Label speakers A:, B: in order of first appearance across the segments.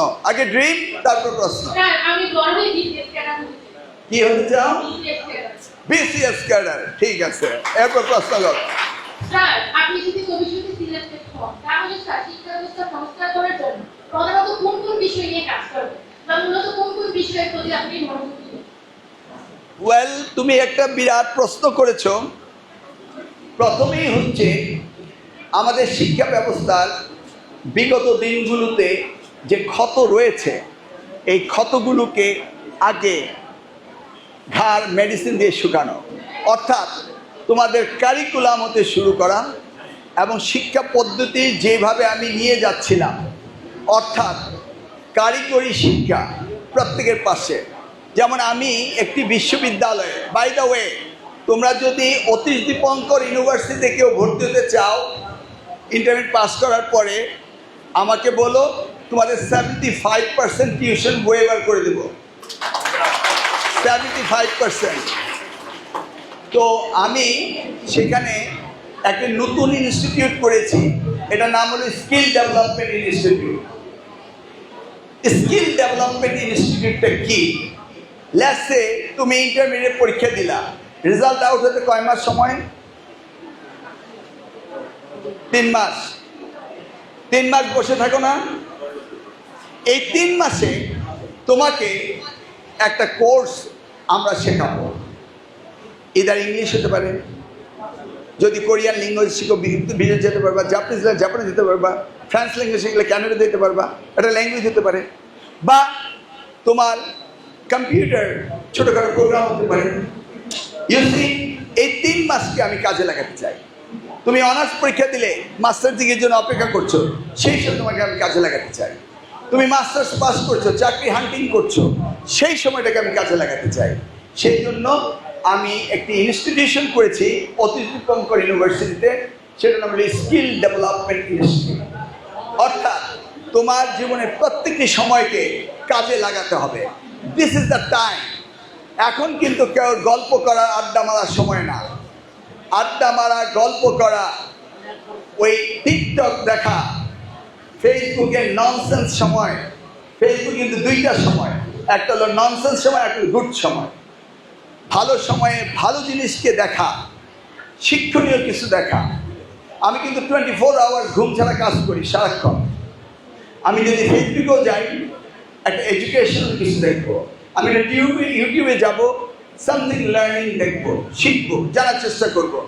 A: আগে ড্রিম তারপর প্রশ্ন। কি হতে চাও বিসিএস ক্যাডার ঠিক আছে। এরপর প্রশ্ন করো।
B: স্যার আপনি যদি ভবিষ্যতে সিলেক্টেড হন তাহলে স্যার শিক্ষা ব্যবস্থা সংস্কার করার জন্য প্রধানত কোন কোন বিষয় নিয়ে কাজ করবেন? বা মূলত কোন কোন বিষয়ের প্রতি আপনি মনোযোগ?
A: ওয়েল তুমি একটা বিরাট প্রশ্ন করেছ। প্রথমেই হচ্ছে আমাদের শিক্ষা ব্যবস্থার বিগত দিনগুলোতে যে ক্ষত রয়েছে, এই ক্ষতগুলোকে আগে ঘাড় মেডিসিন দিয়ে শুকানো। অর্থাৎ তোমাদের কারিকুলাম হতে শুরু করা এবং শিক্ষা পদ্ধতি যেভাবে আমি নিয়ে যাচ্ছিলাম, অর্থাৎ কারিগরি শিক্ষা প্রত্যেকের পাশে। যেমন আমি একটি বিশ্ববিদ্যালয়ে বাই দ্য ওয়ে তোমরা যদি অতীশ দীপঙ্কর ইউনিভার্সিটিতে কেউ ভর্তি হতে চাও ইন্টারমিডিয়েট পাস করার পরে আমাকে বলো তোমাদের seventy five percent tuition waiver করে দেবো। সেভেন্টি ফাইভ পার্সেন্ট তো আমি সেখানে একটা নতুন ইনস্টিটিউট করেছি। এটার নাম হলো skill development institute skill development ইনস্টিটিউটটা কি? লেসে তুমি ইন্টারমিডিয়েট পরীক্ষা দিলা। রেজাল্ট আউট হতে কয় মাস সময়? তিন মাস। তিন মাস বসে থাকো না। এই তিন মাসে তোমাকে একটা কোর্স আমরা শেখাবো। ইদার ইংলিশ হতে পারে, যদি কোরিয়ান ল্যাঙ্গুয়েজ শিখো বিদেশ যেতে পারবা, জাপানিজ জাপানে যেতে পারবা, ফ্রান্স ল্যাঙ্গুয়েজ শিখলে ক্যানাডা যেতে পারবা, একটা ল্যাঙ্গুয়েজ হতে পারে। বা তোমার কম্পিউটার, ছোটোখাটো প্রোগ্রাম হতে পারে। ইউসি এই তিন মাসকে আমি কাজে লাগাতে চাই। তুমি অনার্স পরীক্ষা দিলে, মাস্টার ডিগ্রির জন্য অপেক্ষা করছ, সেই সময় তোমাকে আমি কাজে লাগাতে চাই। তুমি মাস্টার্স পাস করছ, চাকরি হান্টিং করছ, সেই সময়টাকে আমি কাজে লাগাতে চাই। সেই জন্য আমি একটি ইনস্টিটিউশন করেছি, অতীশ দীপঙ্কর ইউনিভার্সিটিতে সেটা নাম হলো স্কিল ডেভেলপমেন্ট ইনস্টিটিউট অর্থাৎ তোমার জীবনের প্রত্যেকটি সময়কে কাজে লাগাতে হবে। দিস ইজ দ্য টাইম এখন কিন্তু কেউ গল্প করার আড্ডা মারার সময় না। আড্ডা মারা, গল্প করা, ওই টিকটক দেখা ফেসবুকের ননসেন্স সময়। ফেসবুক কিন্তু দুইটা সময়। একটা হলো ননসেন্স সময়, একটা গুড সময়। ভালো সময়ে ভালো জিনিসকে দেখা, শিক্ষণীয় কিছু দেখা। আমি কিন্তু টোয়েন্টি ফোর আওয়ার্স ঘুম ছাড়া কাজ করি সারাক্ষণ। আমি যদি ফেসবুকেও যাই, একটা এডুকেশনাল কিছু দেখব। আমি একটা ইউটিউবে ইউটিউবে যাব সামথিং লার্নিং দেখব, শিখব, জানার চেষ্টা করব।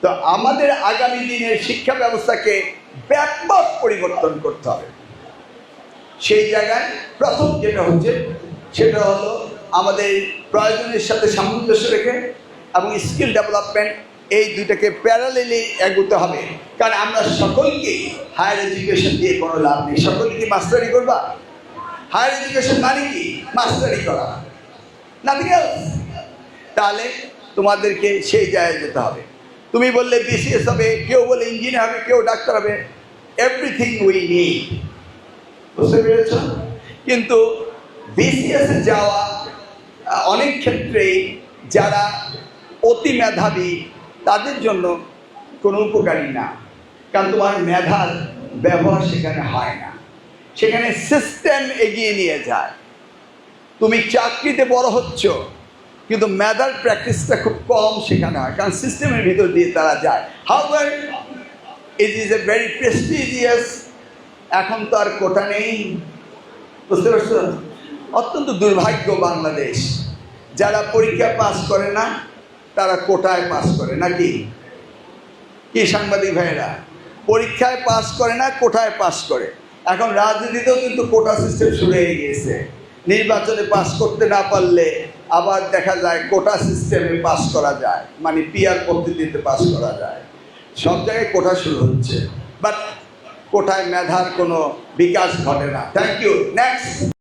A: তো আমাদের আগামী দিনের শিক্ষা ব্যবস্থাকে ব্যাপক পরিবর্তন করতে হবে। সেই জায়গায় প্রথম যেটা হচ্ছে, সেটা হলো আমাদের প্রয়োজনের সাথে সামঞ্জস্য রেখে এবং স্কিল ডেভেলপমেন্ট, এই দুইটাকে প্যারালেলি এগোতে হবে। কারণ আমরা সকলকেই হায়ার এডুকেশন দিয়ে কোনো লাভ নেই। সকলকে কি মাস্টারি করবা? হায়ার এডুকেশন মানে কি? মাস্টারি করা। নাথিং এলস তাহলে তোমাদেরকে সেই জায়গায় যেতে হবে। তুমি বললে বিসিএস হবে, কেউ বলে ইঞ্জিনিয়ার হবে, কেউ ডাক্তার হবে এভরিথিং উই নিড বুঝতে পেরেছ? কিন্তু বিসিএস যাওয়া, অনেক ক্ষেত্রেই যারা অতি মেধাবী, তাদের জন্য কোনো উপকারী না। কারণ তোমার মেধার ব্যবহার সেখানে হয় না। সেখানে সিস্টেম এগিয়ে নিয়ে যায়। তুমি চাকরিতে বড় হচ্ছ কিন্তু মেধার প্র্যাকটিসটা খুব কম সেখানে হয়, কারণ সিস্টেমের ভিতর দিয়ে তারা যায়। However it is a very prestigious এখন তো আর কোটা নেই। বুঝতে পারছ? অত্যন্ত দুর্ভাগ্য বাংলাদেশ। যারা পরীক্ষা পাস করে না, তারা কোটায় পাস করে, নাকি? কি সাংবাদিক ভাইয়েরা? পরীক্ষায় পাস করে না কোটায় পাস করে। এখন রাজনীতিতেও কিন্তু কোটা সিস্টেম শুরু হয়ে গিয়েছে। নির্বাচনে পাস করতে না পারলে আবার দেখা যায় কোটা সিস্টেমে পাস করা যায় মানে পিয়ার পদ্ধতিতে পাস করা যায়। সব জায়গায় কোটা শুরু হচ্ছে বাট কোটায় মেধার কোনো বিকাশ ঘটে না। Thank you next